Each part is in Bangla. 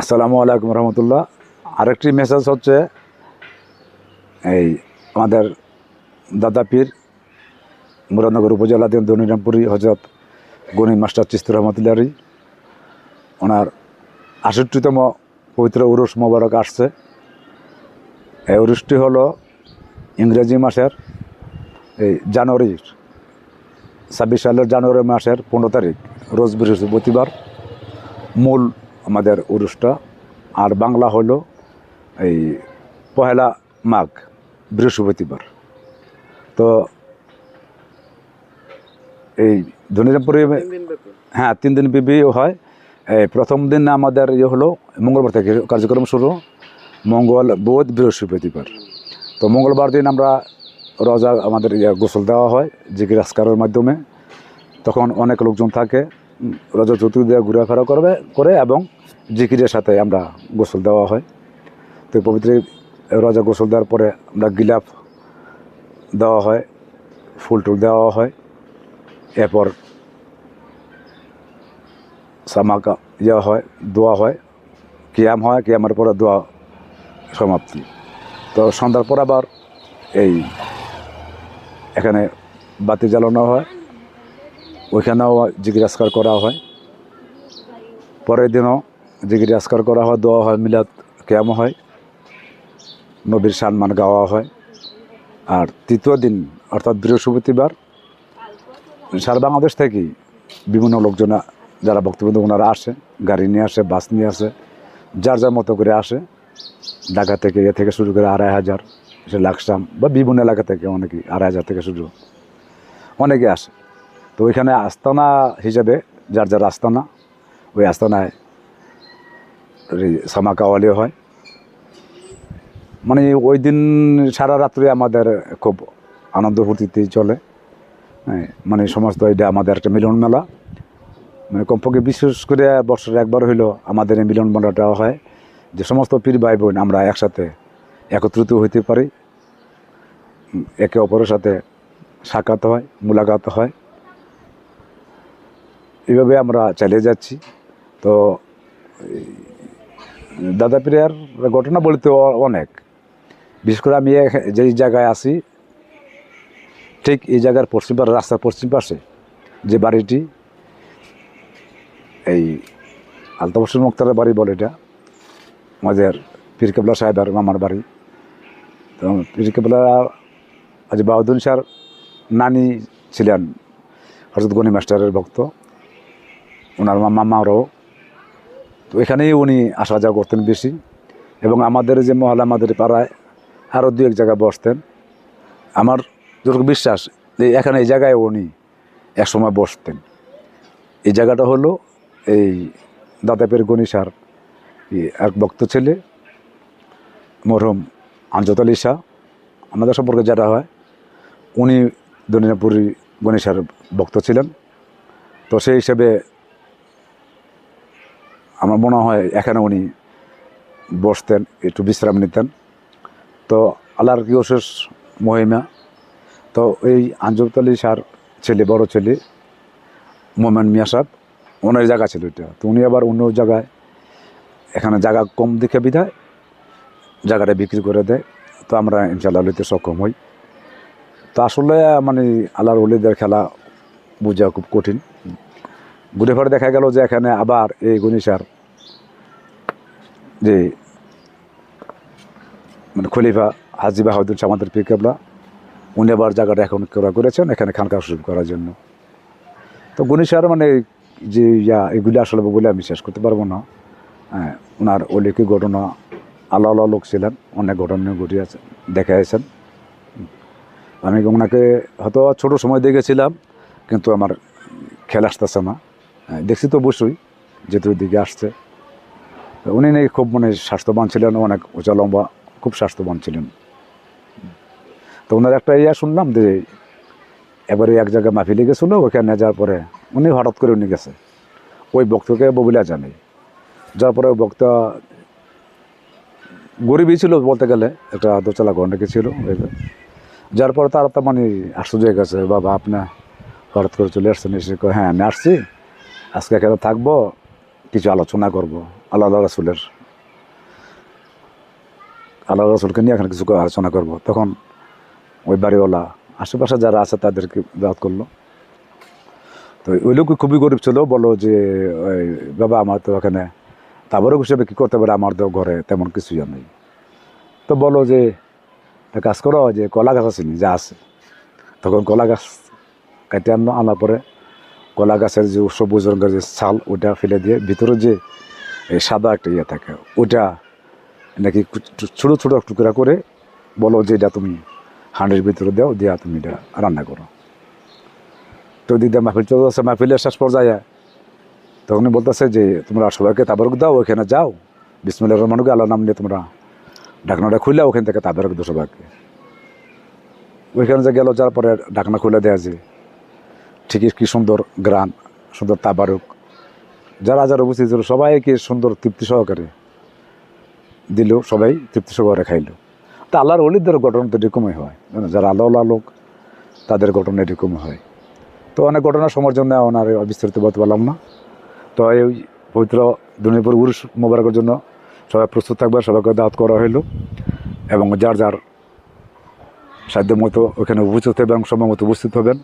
আসসালামু আলাইকুম রহমতুল্লাহ। আরেকটি মেসেজ হচ্ছে, এই আমাদের দাদাপীর মুরাদনগর উপজেলাধীন দনিরামপুরি হজরত গণি মাস্টার চিস্তুর রহমতুল্লাহরি ওনার আষট্টিতম পবিত্র উরুস মোবারক আসছে। এই উরুসটি হলো ইংরেজি মাসের, এই জানুয়ারির ছাব্বিশ সালের জানুয়ারি মাসের পনেরো তারিখ, রোজ বৃহস্পতিবার। মূল আমাদের উরুসটা আর বাংলা হলো এই পহেলা মাঘ বৃহস্পতিবার। তো এই ধনিরামপুরে হ্যাঁ তিন দিন ব্যাপী হয়। এই প্রথম দিন আমাদের ইয়ে হলো মঙ্গলবার থেকে কার্যক্রম শুরু। মঙ্গল বুধ বৃহস্পতিবার। তো মঙ্গলবার দিন আমরা রোজা আমাদের ইয়ে গোসল দেওয়া হয় জিকির আসকারের মাধ্যমে। তখন অনেক লোকজন থাকে। রোজা চতুর্দিকে ঘোরাফেরা করবে, করে এবং জিকিরের সাথে আমরা গোসল দেওয়া হয়। তো পবিত্র রজা গোসল দেওয়ার পরে আমরা গিলাপ দেওয়া হয়, ফুল টুল দেওয়া হয়। এরপর সামাকা ইয়ে হয়, দোয়া হয়, কিয়াম হয়, কিয়ামের পরে দোয়া সমাপ্তি। তো সন্ধ্যার পর আবার এই এখানে বাতি জ্বালানো হয়। ওইখানেও জিজ্ঞাসকার করা হয়। পরের দিনও জিজ্ঞাসকার করা হয়, দোয়া হয়, মিলাদ কেয়াম হয়, নবীর সম্মান গাওয়া হয়। আর তৃতীয় দিন, অর্থাৎ বৃহস্পতিবার, সারা বাংলাদেশ থেকেই বিভিন্ন লোকজন, যারা বক্তব্য ওনারা আসে, গাড়ি নিয়ে আসে, বাস নিয়ে আসে, যার যার মতো করে আসে। ঢাকা থেকে এ থেকে শুরু করে আড়াই হাজার, সে লাকসাম বা বিভিন্ন এলাকা থেকে অনেকেই আড়াই হাজার থেকে শুরু। অনেকে আসে। তো ওইখানে আস্তানা হিসাবে, যার যার আস্তানা, ওই আস্তানায় সামা কাওয়ালি হয়। মানে ওই দিন সারা রাত্রি আমাদের খুব আনন্দ ফুর্তিতে চলে। মানে সমস্ত এটা আমাদের একটা মিলন মেলা। মানে কমপক্ষে বিশেষ করে বছরে একবার হইল আমাদের এই মিলন মেলাটা হয়। যে সমস্ত পীর ভাই বোন আমরা একসাথে একত্রিত হইতে পারি। একে অপরের সাথে সাক্ষাৎ হয়, মুলাকাত হয়। এইভাবে আমরা চালিয়ে যাচ্ছি। তো দাদা পীরের ঘটনা বলতে অনেক। বিশেষ করে আমি যেই জায়গায় আছি, ঠিক এই জায়গার পশ্চিম পাশে, রাস্তার পশ্চিম পাশে যে বাড়িটি, এই আলতাবসুর মুক্তারের বাড়ি বলে এটা, আমাদের পীর কেবলা সাহেবের মামার বাড়ি। তো পীর কেবলা আজ বাহাদুর স্যার নানি ছিলেন হরজত গনি মাস্টারের ভক্ত। ওনার মা- মামারও। তো এখানেই উনি আসা যাওয়া করতেন বেশি। এবং আমাদের যে মহল আমাদের পাড়ায় আরও দু এক জায়গায় বসতেন। আমার যতটুকু বিশ্বাস যে এখানে এই জায়গায় উনি একসময় বসতেন। এই জায়গাটা হলো এই দাদাপের গণিসার এক ভক্ত ছেলে, মরহুম আঞ্জত আলী শাহ, আমাদের সম্পর্কে যেটা হয়, উনি দনিয়াপুরি গণেশার ভক্ত ছিলেন। তো সেই হিসেবে আমার মনে হয় এখানে উনি বসতেন, একটু বিশ্রাম নিতেন। তো আল্লাহর কি অশেষ মহিমা। তো এই আঞ্জত আলী সার ছেলে, বড় ছেলে, মোমেন মিয়া সাহেব, ওনার জায়গা ছিল এটা। তো উনি আবার অন্য জায়গায়, এখানে জায়গা কম দেখে বিধায়, জায়গাটা বিক্রি করে দেয়। তো আমরা ইনশাল্লাহ লইতে সক্ষম হই। তো আসলে মানে আল্লাহর অলিদের খেলা বোঝা খুব কঠিন। ঘুরে ফিরে দেখা গেল যে এখানে আবার এই গণিসার যে মানে খলিফা হাজি বাহাদুর আমাদের পীর কেবলা উনি আবার জায়গাটা এখন করা করেছেন এখানে খানকা শুরু করার জন্য। তো গণিসার মানে যে ইয়া এগুলি আসলে বলে আমি শেষ করতে পারব না। হ্যাঁ ওনার অলৌকিক ঘটনা আল্লাহ আল্লাহ লোক ছিলেন অনেক ঘটনা ঘটিয়েছে দেখাইছেন আমি ওনাকে হয়তো ছোটো সময় দেখেছিলাম কিন্তু আমার খেলা আসতেছে না। হ্যাঁ, দেখছি তো অবশ্যই যেহেতু দিকে আসছে। উনি নাকি খুব মানে স্বাস্থ্যবান ছিলেন, অনেক উঁচা লম্বা, খুব স্বাস্থ্যবান ছিলেন। তো ওনার একটা ইয়া শুনলাম যে, এবারে এক জায়গায় মাফিলে গেছিল ওখানে যাওয়ার পরে উনি হঠাৎ করে উনি গেছে। ওই বক্তকে ববিলা জানে। যার পরে ওই বক্তা গরিবই ছিল বলতে গেলে, একটা দোতলা ঘর ছিল। যার পরে তার তো মানে আশ্চর্য হয়ে গেছে, বাবা আপনার হঠাৎ করে চলে আসছেন? এসে হ্যাঁ আমি আসছি। আজকে এখানে থাকব, কিছু আলোচনা করব। আল্লাহ রাসুলের। আল্লাহ রাসুলকে নিয়ে এখানে কিছু আলোচনা করব। তখন ওই বাড়িওয়ালা, আশেপাশে যারা আছে তাদেরকে দাওয়াত করল। তো ওই লোক খুবই গরিব ছিল বলো যে, ওই বাবা, আমার তো এখানে তারপরেও হিসেবে কী করতে পারে? আমার তো ঘরে তেমন কিছুই নেই। তো বলো যে কাজ করো যে কলা গাছ আছে? যা আছে। তখন কলা গাছ কাটে আনলো, আনার পরে কলা গাছের যে সবুজ রঙের যে ছাল, ওটা ফেলে দিয়ে ভিতরে যে সাদা একটা ইয়ে থাকে। ওটা নাকি ছোটো ছোটো টুকরা করে বলো যে এটা তুমি হাঁড়ির ভিতরে দাও, দিয়া তুমি এটা রান্না করো। তো দিদা মাহফিল চলতেছে মাহফিলের শেষ পর্যায়ে তখনই বলতেছে যে, তোমরা সবাইকে তাবারক দাও, ওইখানে যাও। বিসমুল্লাহ রহমানুকে আল্লাহ নাম নিয়ে তোমরা ঢাকনাটা খুললে ওখান থেকে তাবারক দাও সবাইকে। ওইখানে যে গেল, যার পরে ঢাকনা খুলে দেয়া যে, ঠিকই কি সুন্দর গ্রান, সুন্দর তাবারক যারা যারা উপস্থিত ছিল, সবাইকে সুন্দর তৃপ্তি সহকারে দিল, সবাই তৃপ্তি সহকারে খাইলো। তা আল্লাহর অলিদের ঘটনা তো এরকমই হয় যারা আল্লাহ লোক, তাদের ঘটনা এরকমই হয়। তো অনেক ঘটনা সময়ের জন্য ওনার বিস্তারিত বলতে পারলাম না। তো এই পবিত্র দুর্নীপুর উরুষ মোবারকের জন্য সবাই প্রস্তুত থাকবে, সবাইকে দাওয়াত করা হইল। এবং যার যার সাধ্য মতো ওখানে উপস্থিত হবে এবং সময় মতো উপস্থিত হবেন।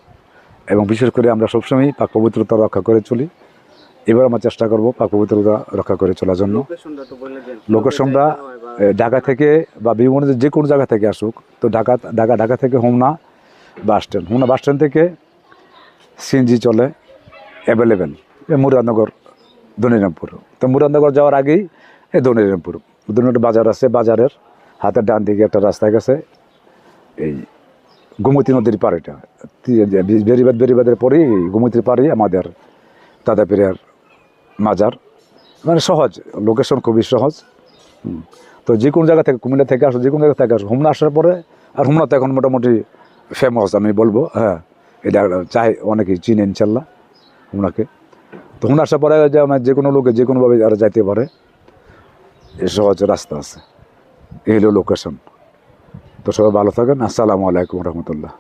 এবং বিশেষ করে আমরা সবসময় পাক পবিত্রতা রক্ষা করে চলি। এবার আমরা চেষ্টা করব পাক পবিত্রতা রক্ষা করে চলার জন্য। লোকেশনটা ঢাকা থেকে বা বিভিন্ন যে- কোনো জায়গা থেকে আসুক, তো ঢাকা ঢাকা ঢাকা থেকে Homna bus stand. Homna bus stand থেকে সিএনজি চলে, অ্যাভেলেবেল। মুরাদনগর ধনিরামপুর তো মুরাদনগর যাওয়ার আগেই এই দনিরামপুর। ধনিরামপুর বাজার আছে, বাজারের হাতের ডান দিকে একটা রাস্তা গেছে। এই গোমতী নদীর পার এটা বেরিবাদ, বেরিবাদের পরেই গোমতীর পাড়েই আমাদের দাদাপিরিয়ার মাজার মানে সহজ লোকেশন খুবই সহজ। তো যে কোনো জায়গা থেকে, কুমিল্লা থেকে আসো যে কোনো জায়গা থেকে আসো, হুমনা আসার পরে, আর হুমনা তো এখন মোটামুটি ফেমাস আমি বলব হ্যাঁ এটা চাই, অনেকেই চিনে ইনশাল্লাহ হুমনাকে। তো হুমনা আসার পরে যে আমার যে কোনো লোকে যে কোনোভাবে যারা যাইতে পারে এই সহজ রাস্তা আছে। এই হলো লোকেশন তো সবাই ভালো থাকেন, আসসালামু আলাইকুম রহমতুল্লাহ।